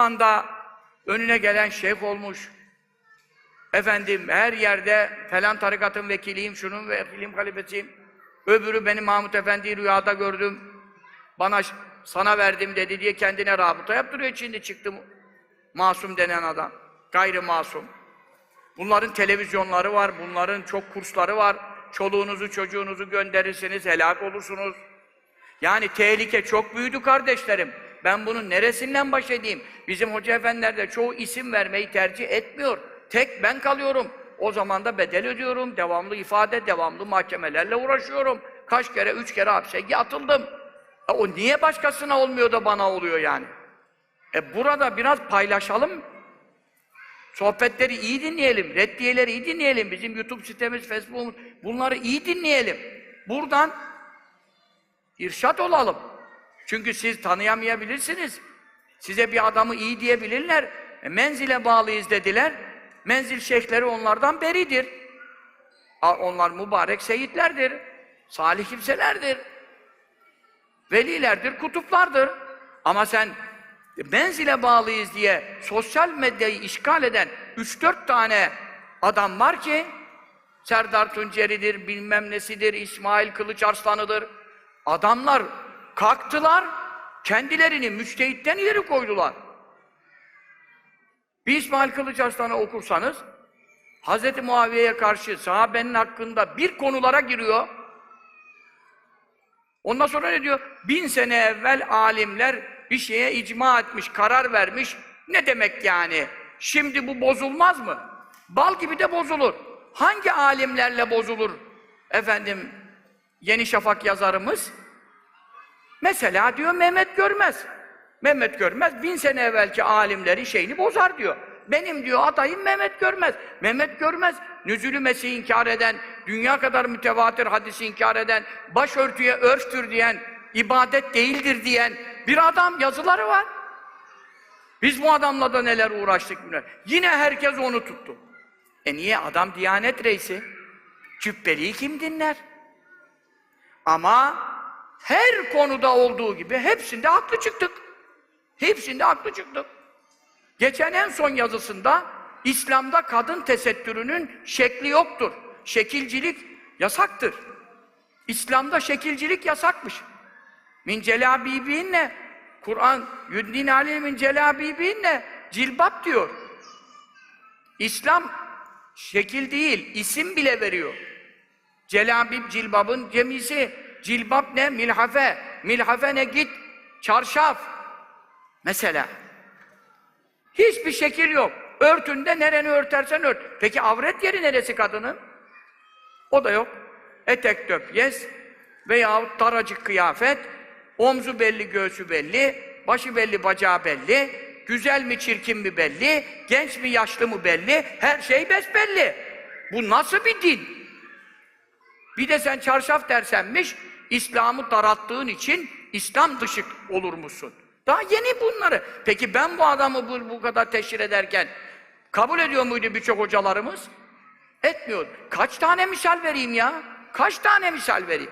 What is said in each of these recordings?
anda önüne gelen şeyh olmuş. Efendim her yerde falan tarikatın vekiliyim, şunun vekiliyim, halifesiyim. Öbürü beni Mahmut Efendi'yi rüyada gördüm. Bana sana verdim dedi diye kendine rabıta yaptırıyor. Şimdi çıktı masum denen adam. Gayrı masum. Bunların televizyonları var, bunların çok kursları var. Çoluğunuzu çocuğunuzu gönderirsiniz, helak olursunuz. Yani tehlike çok büyüdü kardeşlerim. Ben bunun neresinden baş edeyim? Bizim hoca efendiler de çoğu isim vermeyi tercih etmiyor. Tek ben kalıyorum. O zaman da bedel ödüyorum. Devamlı ifade, devamlı mahkemelerle uğraşıyorum. Kaç kere, üç kere hapse atıldım. E o niye başkasına olmuyor da bana oluyor yani? E burada biraz paylaşalım. Sohbetleri iyi dinleyelim, reddiyeleri iyi dinleyelim. Bizim YouTube sitemiz, Facebook'umuz bunları iyi dinleyelim. Buradan irşat olalım. Çünkü siz tanıyamayabilirsiniz. Size bir adamı iyi diyebilirler. E, menzile bağlıyız dediler. Menzil şeyhleri onlardan beridir. Onlar mübarek seyitlerdir. Salih kimselerdir. Velilerdir, kutuplardır. Ama sen menzile bağlıyız diye sosyal medyayı işgal eden 3-4 tane adam var ki Serdar Tunceri'dir, bilmem nesidir, İsmail Kılıç Arslan'ıdır. Adamlar kalktılar, kendilerini müçtehitten ileri koydular. Bir İsmail Kılıç Arslan'ı okursanız, Hz. Muaviye'ye karşı sahabenin hakkında bir konulara giriyor. Ondan sonra ne diyor? Bin sene evvel alimler bir şeye icma etmiş, karar vermiş. Ne demek yani? Şimdi bu bozulmaz mı? Bal gibi de bozulur. Hangi alimlerle bozulur? Efendim, Yeni Şafak yazarımız. Mesela diyor Mehmet Görmez. Mehmet Görmez bin sene evvelki alimleri şeyini bozar diyor. Benim diyor adayım Mehmet Görmez. Mehmet Görmez nüzülü Mesih'i inkar eden, dünya kadar mütevatir hadisi inkar eden, başörtüye örftür diyen, ibadet değildir diyen bir adam yazıları var. Biz bu adamla da neler uğraştık bunlar. Yine herkes onu tuttu. E niye? Adam Diyanet Reisi. Cübbeliği kim dinler? Ama her konuda olduğu gibi hepsinde haklı çıktık. Hepsinde haklı çıktık. Geçen en son yazısında İslam'da kadın tesettürünün şekli yoktur. Şekilcilik yasaktır. İslam'da şekilcilik yasakmış. Min celabibinne Kur'an yüddin aleyhi min celabibinne cilbap diyor. İslam şekil değil, isim bile veriyor. Celabib cilbabın cemisi. Cilbap ne? Milhafe. Milhafe ne? Git. Çarşaf. Mesela. Hiçbir şekil yok. Örtünde nereni örtersen ört. Peki avret yeri neresi kadının? O da yok. Etek döp yes veyahut daracık kıyafet, omzu belli, göğsü belli, başı belli, bacağı belli, güzel mi çirkin mi belli, genç mi yaşlı mı belli, her şey besbelli. Bu nasıl bir din? Bir de sen çarşaf dersenmiş, İslam'ı daralttığın için İslam dışı olur musun? Daha yeni bunları. Peki ben bu adamı bu, bu kadar teşhir ederken kabul ediyor muydu birçok hocalarımız? Etmiyor. Kaç tane misal vereyim ya? Kaç tane misal vereyim?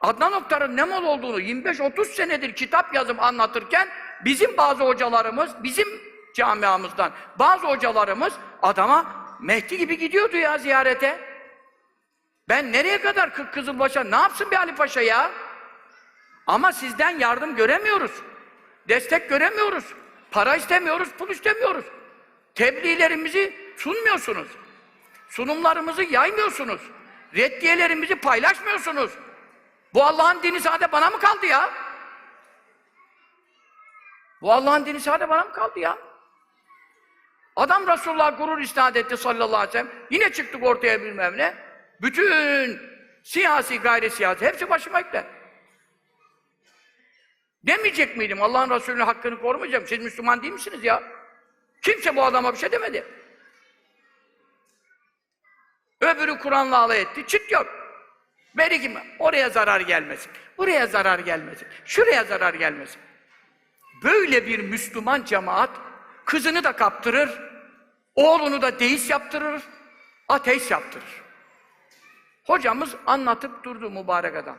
Adnan Oktar'ın ne mal olduğunu 25-30 senedir kitap yazıp anlatırken bizim bazı hocalarımız, bizim camiamızdan bazı hocalarımız adama Mehdi gibi gidiyordu ya ziyarete. Ben nereye kadar Kı- Kızılbaş'a ne yapsın bir Ali Paşa ya? Ama sizden yardım göremiyoruz. Destek göremiyoruz. Para istemiyoruz, pul istemiyoruz. Tebliğlerimizi sunmuyorsunuz. Sunumlarımızı yaymıyorsunuz. Reddiyelerimizi paylaşmıyorsunuz. Bu Allah'ın dini sade bana mı kaldı ya? Bu Allah'ın dini sade bana mı kaldı ya? Adam Resulullah gurur isnat etti sallallahu aleyhi ve sellem. Yine çıktık ortaya bilmem ne. Bütün siyasi, gayri siyasi hepsi başıma yükler. Demeyecek miydim? Allah'ın Resulü'nün hakkını korumayacağım. Siz Müslüman değil misiniz ya? Kimse bu adama bir şey demedi. Öbürü Kur'an'la alay etti. Çıt yok. Beri kim? Oraya zarar gelmesin. Buraya zarar gelmesin. Şuraya zarar gelmesin. Böyle bir Müslüman cemaat kızını da kaptırır, oğlunu da deist yaptırır, ateist yaptırır. Hocamız anlatıp durdu mübarek adam.